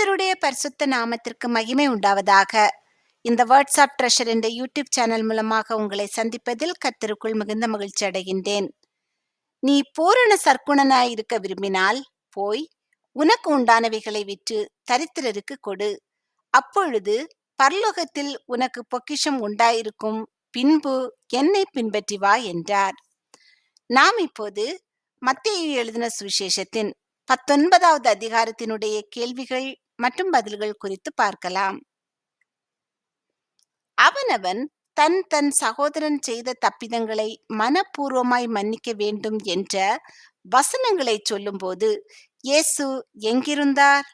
கர்த்தருடைய பரிசுத்த நாமத்திற்கு மகிமை உண்டாவதாக. இந்த வாட்ஸ்அப் ட்ரெஷர் என்ற யூடியூப் சேனல் மூலமாக உங்களை சந்திப்பதில் கர்த்தருக்குள் மிகுந்த மகிழ்ச்சி அடைகின்றேன். நீ பூரண சர்க்குணனாய் இருக்க விரும்பினால் போய் உனக்கு உண்டானவைகளை விற்று தரித்திரருக்கு கொடு. அப்பொழுது பரலோகத்தில் உனக்கு பொக்கிஷம் உண்டாயிருக்கும் பின்பு என்னை பின்பற்றி வா என்றார். நாம் இப்போது மத்திய எழுதின சுவிசேஷத்தின் பத்தொன்பதாவது அதிகாரத்தினுடைய கேள்விகள் மற்றும் பதில்கள் குறித்து பார்க்கலாம். அவனவன் தன் தன் சகோதரன் செய்த தப்பிதங்களை மனப்பூர்வமாய் மன்னிக்க வேண்டும் என்ற வசனங்களை சொல்லும்போது இயேசு எங்கிருந்தார்?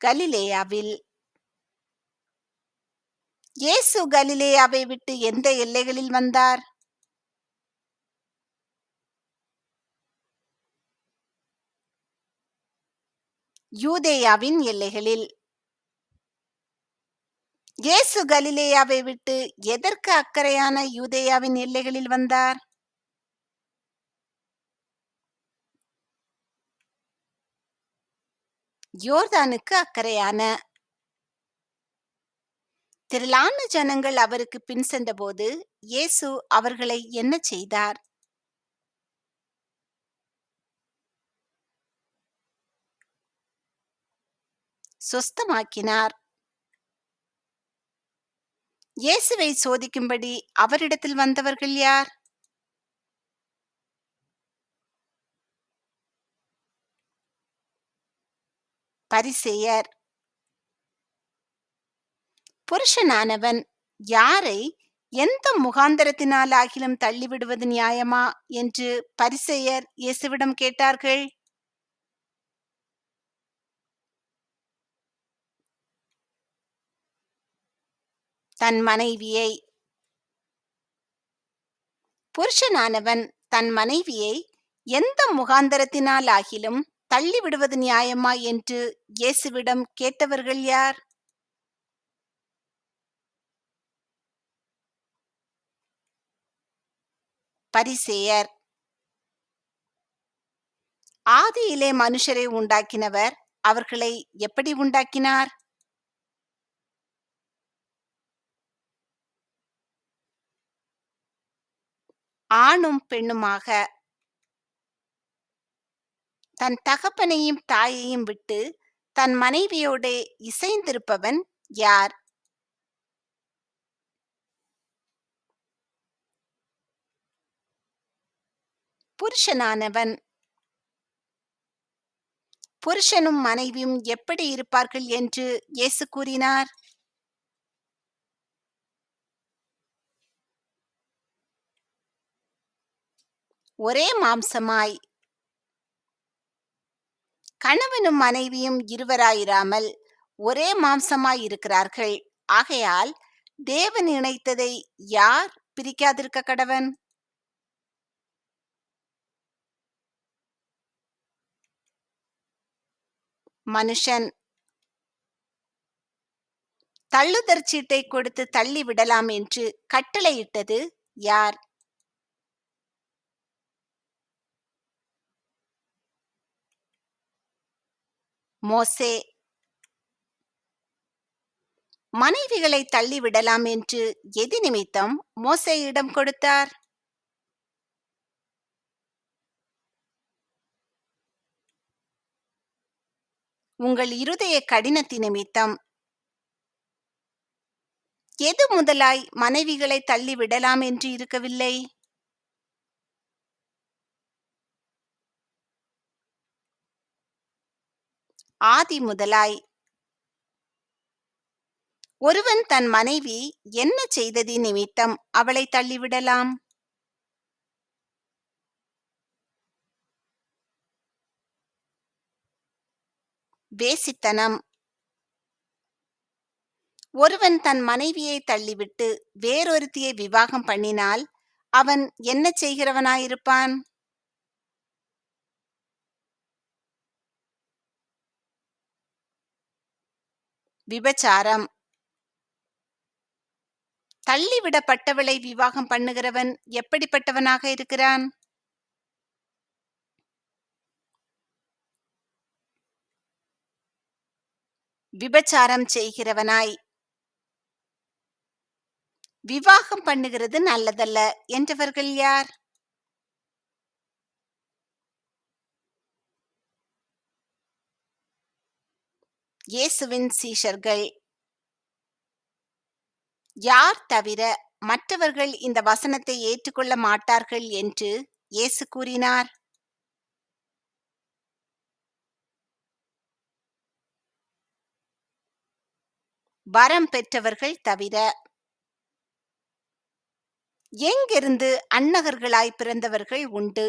கலிலேயாவில். இயேசு கலிலேயாவை விட்டு எந்த எல்லைகளில் வந்தார்? யூதேயாவின் எல்லைகளில். இயேசு கலிலேயாவை விட்டு எதற்கு அக்கறையான யூதேயாவின் எல்லைகளில் வந்தார்? யோர்தானுக்கு அக்கறையான. திரளான ஜனங்கள் அவருக்கு பின் சென்றபோது இயேசு அவர்களை என்ன செய்தார்? சொஸ்தமாக்கினார். இயேசுவை சோதிக்கும்படி அவரிடத்தில் வந்தவர்கள் யார்? பரிசேயர். புருஷனானவன் யாரை எந்த முகாந்தரத்தினாலாகிலும் தள்ளிவிடுவது நியாயமா? என்று பரிசேயர் இயேசுவிடம் கேட்டார்கள். தன் மனைவியை புருஷனானவன் தன் மனைவியை எந்த முகாந்தரத்தினாலாகிலும் தள்ளிவிடுவது நியாயமா என்று இயேசுவிடம் கேட்டவர்கள் யார்? பரிசேயர். ஆதியிலே மனுஷரை உண்டாக்கினவர் அவர்களை எப்படி உண்டாக்கினார்? ஆணும் பெண்ணுமாக தன் தகப்பனையும் தாயையும் விட்டு தன் மனைவியோடு இசைந்திருப்பவன் யார்? புருஷனானவன். புருஷனும் மனைவியும் எப்படி இருப்பார்கள் என்று இயேசு கூறினார்? ஒரே மாம்சமாய். கணவனும் மனைவியும் இருவராயிராமல் ஒரே மாம்சமாய் இருக்கிறார்கள். ஆகையால் தேவன் இணைத்ததை யார் பிரிக்காதிருக்க கடவன்? மனுஷன். தள்ளுதற் சீட்டை கொடுத்து தள்ளி விடலாம் என்று கட்டளையிட்டது யார்? மோசே மனைவிகளை தள்ளிவிடலாம் என்று எதி நிமித்தம் மோசையிடம் கொடுத்தார்? உங்கள் இருதய கடினத்தி நிமித்தம் எது முதலாய் மனைவிகளை தள்ளிவிடலாம் என்று இருக்கவில்லை? ஆதி முதலாய். ஒருவன் தன் மனைவி என்ன செய்ததி நிமித்தம் அவளை தள்ளிவிடலாம்? வேசித்தனம். ஒருவன் தன் மனைவியை தள்ளிவிட்டு வேறொருத்தியை விவாகம் பண்ணினால் அவன் என்ன செய்கிறவனாயிருப்பான்? விபச்சாரம். தள்ளிவிடப்பட்டவளை விவாகம் பண்ணுகிறவன் எப்படிப்பட்டவனாக இருக்கிறான்? விபச்சாரம் செய்கிறவனாய். விவாகம் பண்ணுகிறது நல்லதல்ல. என்றவர்கள் யார்? இயேசுவின் சீஷர்கள். யார் தவிர மற்றவர்கள் இந்த வசனத்தை ஏற்றுக்கொள்ள மாட்டார்கள் என்று இயேசு கூறினார். வரம் பெற்றவர்கள் தவிர எங்கிருந்து அன்னகர்களாய் பிறந்தவர்கள் உண்டு?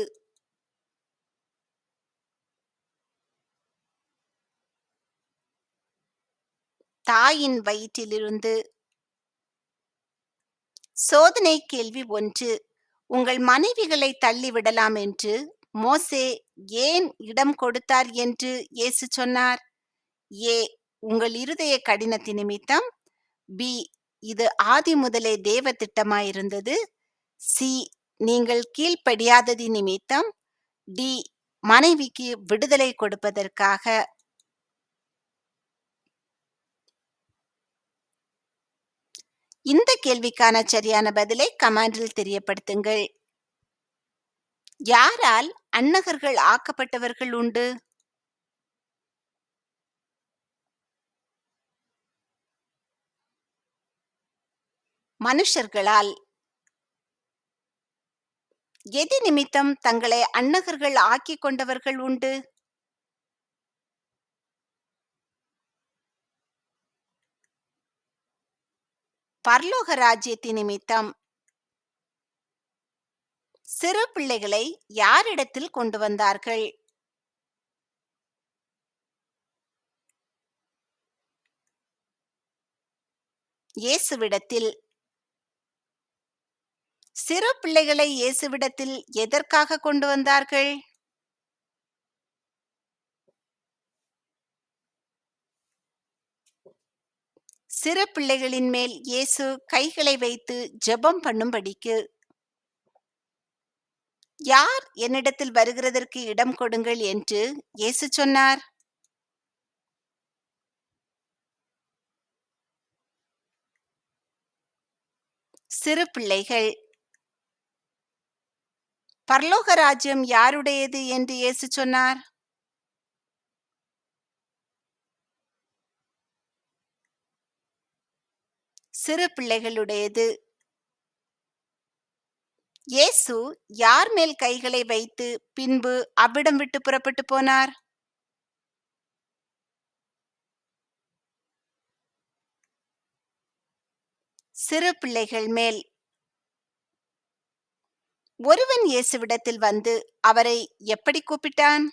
தாயின் வயிற்றிலிருந்து சோதனை கேள்வி ஒன்று உங்கள் மனைவிகளை தள்ளிவிடலாம் என்று மோசே ஏன் இடம் கொடுத்தார்? என்று இயேசு சொன்னார். ஏ உங்கள் இருதய கடினத்தை நிமித்தம். பி இது ஆதி முதலே தேவ திட்டமாயிருந்தது. சி நீங்கள் கீழ்ப்படியாததி நிமித்தம். டி மனைவிக்கு விடுதலை கொடுப்பதற்காக இந்த கேள்விக்கான சரியான பதிலை கமாண்டில் தெரியப்படுத்துங்கள். யாரால் அன்னகர்கள் ஆக்கப்பட்டவர்கள் உண்டு? மனுஷர்களால். எதி நிமித்தம் தங்களை அன்னகர்கள் ஆக்கிக் கொண்டவர்கள் உண்டு? பரலோக ராஜ்யத்தி நிமித்தம் சிறு பிள்ளைகளை யாரிடத்தில் கொண்டு வந்தார்கள்? இயேசுவிடத்தில். சிறு பிள்ளைகளை இயேசுவிடத்தில் எதற்காக கொண்டு வந்தார்கள்? சிறு பிள்ளைகளின் மேல் இயேசு கைகளை வைத்து ஜெபம் பண்ணும்படிக்கு யார் என்னிடத்தில் வருகிறதற்கு இடம் கொடுங்கள் என்று இயேசு சொன்னார். சிறு பிள்ளைகள் பரலோக ராஜ்யம் யாருடையது? என்று இயேசு சொன்னார். சிறு பிள்ளைகளுடையது இயேசு யார் மேல் கைகளை வைத்து பின்பு அவ்விடம் விட்டு புறப்பட்டு போனார்? சிறு பிள்ளைகள் மேல். ஒருவன் இயேசுவிடத்தில் வந்து அவரை எப்படி கூப்பிட்டான்?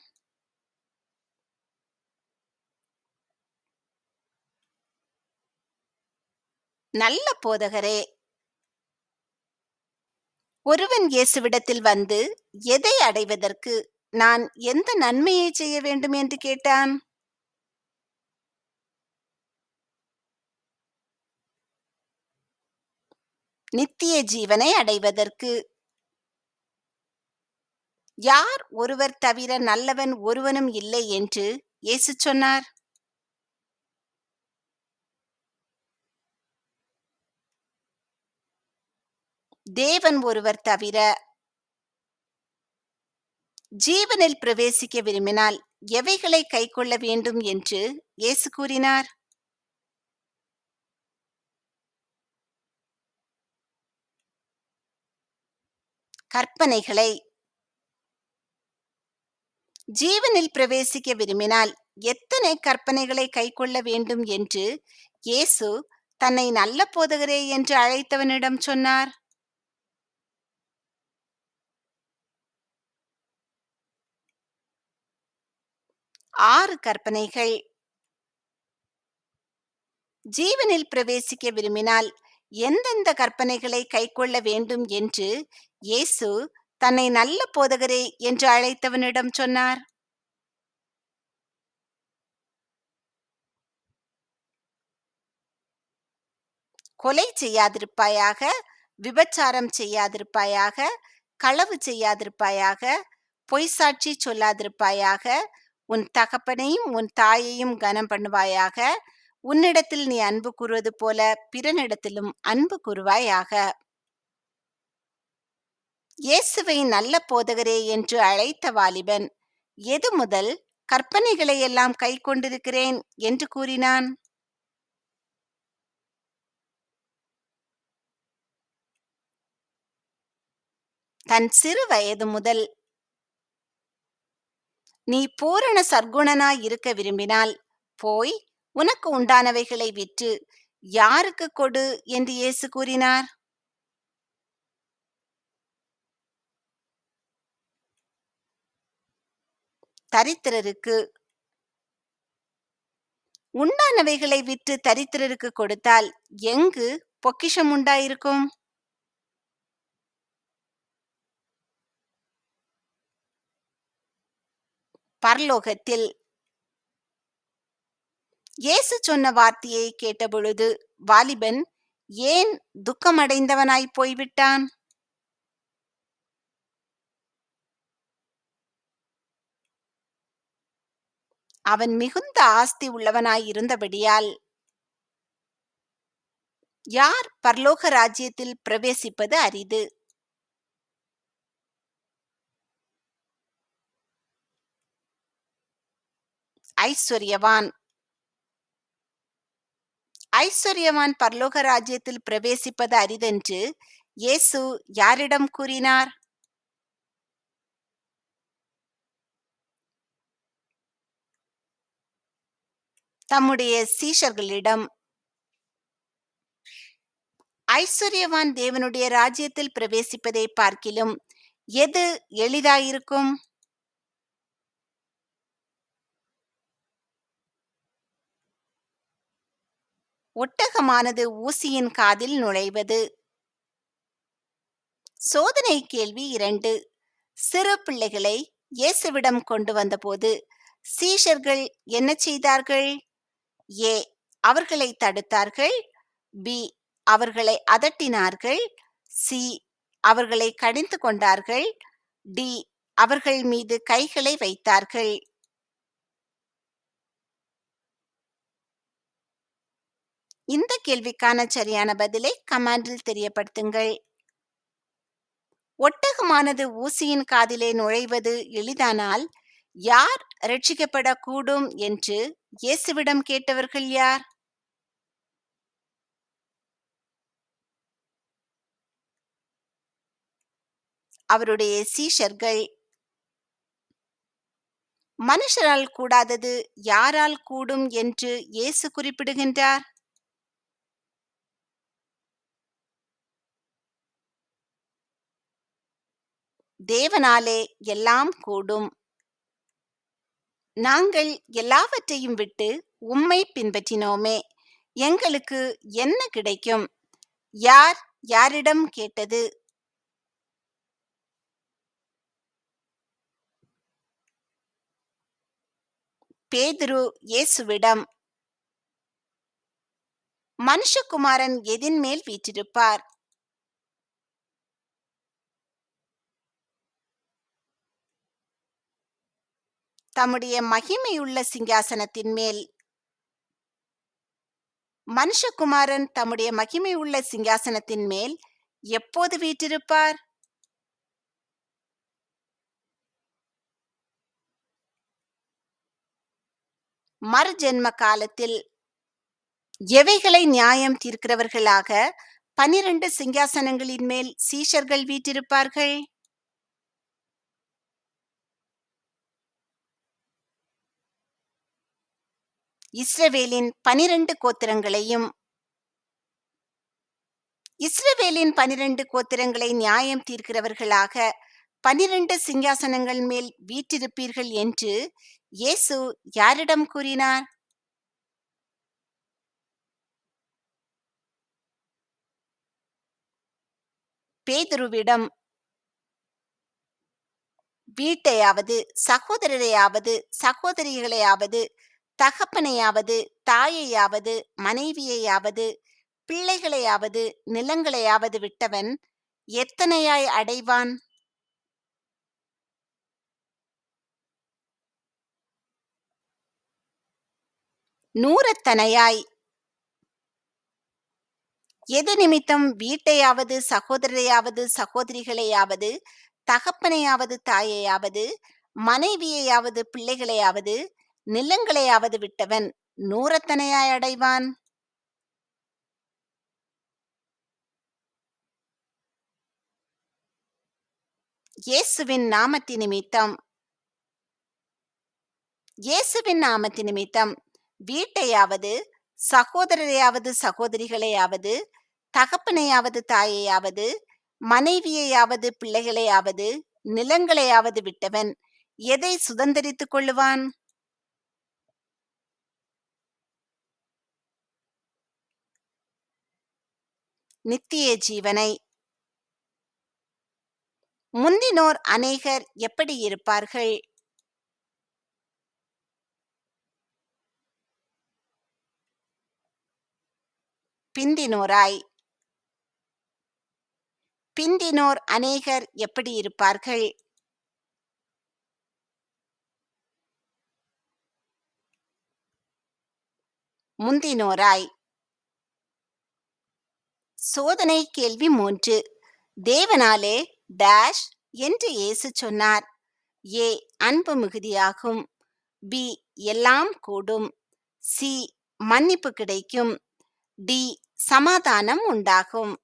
நல்ல போதகரே. ஒருவன் இயேசுவிடத்தில் வந்து எதை அடைவதற்கு நான் எந்த நன்மையை செய்ய வேண்டும்? என்று கேட்டான். நித்திய ஜீவனை அடைவதற்கு. யார் ஒருவர் தவிர நல்லவன் ஒருவனும் இல்லை என்று இயேசு சொன்னார். தேவன் ஒருவர் தவிர ஜீவனில் பிரவேசிக்க விரும்பினால் எவைகளை கைக்கொள்ள வேண்டும் என்று இயேசு கூறினார்? கற்பனைகளை. ஜீவனில் பிரவேசிக்க விரும்பினால் எத்தனை கற்பனைகளை கைக்கொள்ள வேண்டும் என்று இயேசு தன்னை நல்ல போதகரே என்று அழைத்தவனிடம் சொன்னார்? ஆறு கற்பனைகள். ஜீவனில் பிரவேசிக்க விரும்பினால் எந்தெந்த கற்பனைகளை கைக்கொள்ள வேண்டும் என்று இயேசு தன்னை நல்ல போதகரே என்று அழைத்தவனிடம் சொன்னார். கொலை செய்யாதிருப்பாயாக விபச்சாரம் செய்யாதிருப்பாயாக களவு செய்யாதிருப்பாயாக பொய்சாட்சி சொல்லாதிருப்பாயாக உன் தகப்பனையும் உன் தாயையும் கனம் பண்ணுவாயாக. உன்னிடத்தில் நீ அன்பு கூறுவது போல பிறனிடத்திலும் அன்பு கூறுவாயாக. இயேசுவை நல்ல போதகரே என்று அழைத்த வாலிபன் எது முதல்? கற்பனைகளை எல்லாம் கை கொண்டிருக்கிறேன் என்று கூறினான். தன் சிறு வயது முதல் நீ பூரண சர்க்குணனாய் இருக்க விரும்பினால் போய் உனக்கு உண்டானவைகளை விற்று யாருக்கு கொடு? என்று இயேசு கூறினார். தரித்திரருக்கு உண்டானவைகளை விற்று தரித்திரருக்கு கொடுத்தால் எங்கு பொக்கிஷம் உண்டாயிருக்கும்? பரலோகத்தில் இயேசு சொன்ன வார்த்தையை கேட்டபொழுது வாலிபன் ஏன் துக்கமடைந்தவனாய் போய்விட்டான்? அவன் மிகுந்த ஆஸ்தி உள்ளவனாய் இருந்தபடியால் யார் பரலோக ராஜ்யத்தில் பிரவேசிப்பது அரிது? ஐஸ்வர்யவான் ஐஸ்வர்யவான் பரலோக ராஜ்யத்தில் பிரவேசிப்பது அரிதென்று இயேசு யாரிடம் கூறினார்? தம்முடைய சீஷர்களிடம். ஐஸ்வர்யவான் தேவனுடைய ராஜ்யத்தில் பிரவேசிப்பதை பார்க்கிலும் எது எளிதாயிருக்கும்? ஒட்டகமானது ஊசியின் காதில் நுழைவது. சோதனை கேள்வி இரண்டு. சிறு பிள்ளைகளை இயேசுவிடம் கொண்டு வந்தபோது சீஷர்கள் என்ன செய்தார்கள்? ஏ. அவர்களை தடுத்தார்கள். பி. அவர்களை அதட்டினார்கள். சி. அவர்களை கடிந்து கொண்டார்கள். டி. அவர்கள் மீது கைகளை வைத்தார்கள். இந்த கேள்விக்கான சரியான பதிலை கமாண்டில் தெரியப்படுத்துங்கள். ஒட்டகமானது ஊசியின் காதிலே நுழைவது எளிதானால் யார் ரட்சிக்கப்படக்கூடும் என்று இயேசுவிடம் கேட்டவர்கள் யார்? அவருடைய சீஷர்கள். மனுஷரால் கூடாதது யாரால் கூடும் என்று இயேசு குறிப்பிடுகின்றார். தேவனாலே எல்லாம் கூடும். நாங்கள் எல்லாவற்றையும் விட்டு உம்மை பின்பற்றினோமே. எங்களுக்கு என்ன கிடைக்கும்? யார் யாரிடம் கேட்டது? பேதுரு இயேசுவிடம் மனுஷகுமாரன் எதின் மேல் வீற்றிருப்பார். தம்முடைய மகிமையுள்ள சிங்காசனத்தின் மேல். மனுஷகுமாரன் தம்முடைய மகிமையுள்ள சிங்காசனத்தின் மேல் எப்போது வீற்றிருப்பார்? மறுஜென்ம காலத்தில் எவைகளை நியாயம் தீர்க்கிறவர்களாக பனிரெண்டு சிங்காசனங்களின் மேல் சீஷர்கள் வீற்றிருப்பார்கள்? இஸ்ரவேலின் பனிரெண்டு கோத்திரங்களையும் இஸ்ரவேலின் பனிரெண்டு கோத்திரங்களை நியாயம் தீர்க்கிறவர்களாக பனிரெண்டு சிங்காசனங்கள் மேல் வீற்றிருப்பீர்கள் என்று இயேசு யாரிடம் கூறினார்? பேதுருவிடம் வீட்டையாவது சகோதரரையாவது சகோதரிகளையாவது தகப்பனையாவது தாயையாவது மனைவியையாவது பிள்ளைகளையாவது நிலங்களையாவது விட்டவன் எத்தனையாய் அடைவான்? நூறத்தனையாய். எது நிமித்தம் வீட்டையாவது சகோதரரையாவது சகோதரிகளையாவது தகப்பனையாவது தாயையாவது மனைவியையாவது பிள்ளைகளையாவது நிலங்களையாவது விட்டவன் நூறத்தனையாய் அடைவான்? இயேசுவின் நாமத்தி நிமித்தம் இயேசுவின் நாமத்தி நிமித்தம் வீட்டையாவது சகோதரரையாவது சகோதரிகளையாவது தகப்பனையாவது தாயையாவது மனைவியையாவது பிள்ளைகளையாவது நிலங்களையாவது விட்டவன் எதை சுதந்தரித்துக் கொள்ளுவான்? நித்திய ஜீவனை. முந்தினோர் அநேகர் எப்படி இருப்பார்கள்? பிந்தினோராய். பிந்தினோர் அநேகர் எப்படி இருப்பார்கள்? முந்தினோராய். சோதனை கேள்வி மூன்று. தேவனாலே டேஷ் என்று இயேசு சொன்னார். ஏ அன்பு மிகுதியாகும். பி எல்லாம் கூடும். சி மன்னிப்பு கிடைக்கும். டி சமாதானம் உண்டாகும்.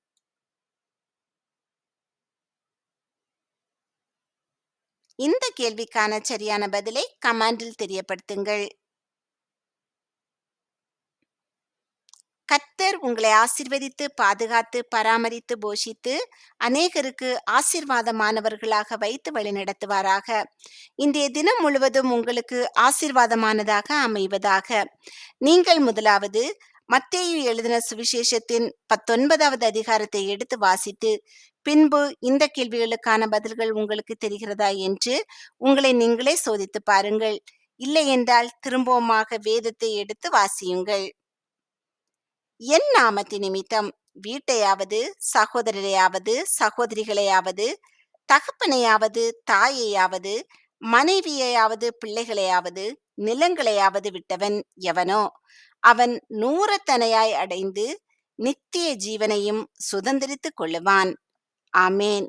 இந்த கேள்விக்கான சரியான பதிலை கமாண்டில் தெரியப்படுத்துங்கள். கர்த்தர் உங்களை ஆசிர்வதித்து பாதுகாத்து பராமரித்து போஷித்து அநேகருக்கு ஆசிர்வாதமானவர்களாக வைத்து வழிநடத்துவாராக இன்றைய தினம் முழுவதும் உங்களுக்கு ஆசிர்வாதமானதாக அமைவதாக. நீங்கள் முதலாவது மத்தேயு எழுதின சுவிசேஷத்தின் பத்தொன்பதாவது அதிகாரத்தை எடுத்து வாசித்து பின்பு இந்த கேள்விகளுக்கான பதில்கள் உங்களுக்கு தெரிகிறதா என்று உங்களை நீங்களே சோதித்து பாருங்கள். இல்லை என்றால் திரும்பவுமாக வேதத்தை எடுத்து வாசியுங்கள். என் நாமத்து நிமித்தம் வீட்டையாவது சகோதரரையாவது சகோதரிகளையாவது தகப்பனையாவது தாயையாவது மனைவியையாவது பிள்ளைகளையாவது நிலங்களையாவது விட்டவன் எவனோ அவன் நூறத்தனையாய் அடைந்து நித்திய ஜீவனையும் சுதந்திரித்துக் கொள்ளுவான். ஆமேன்.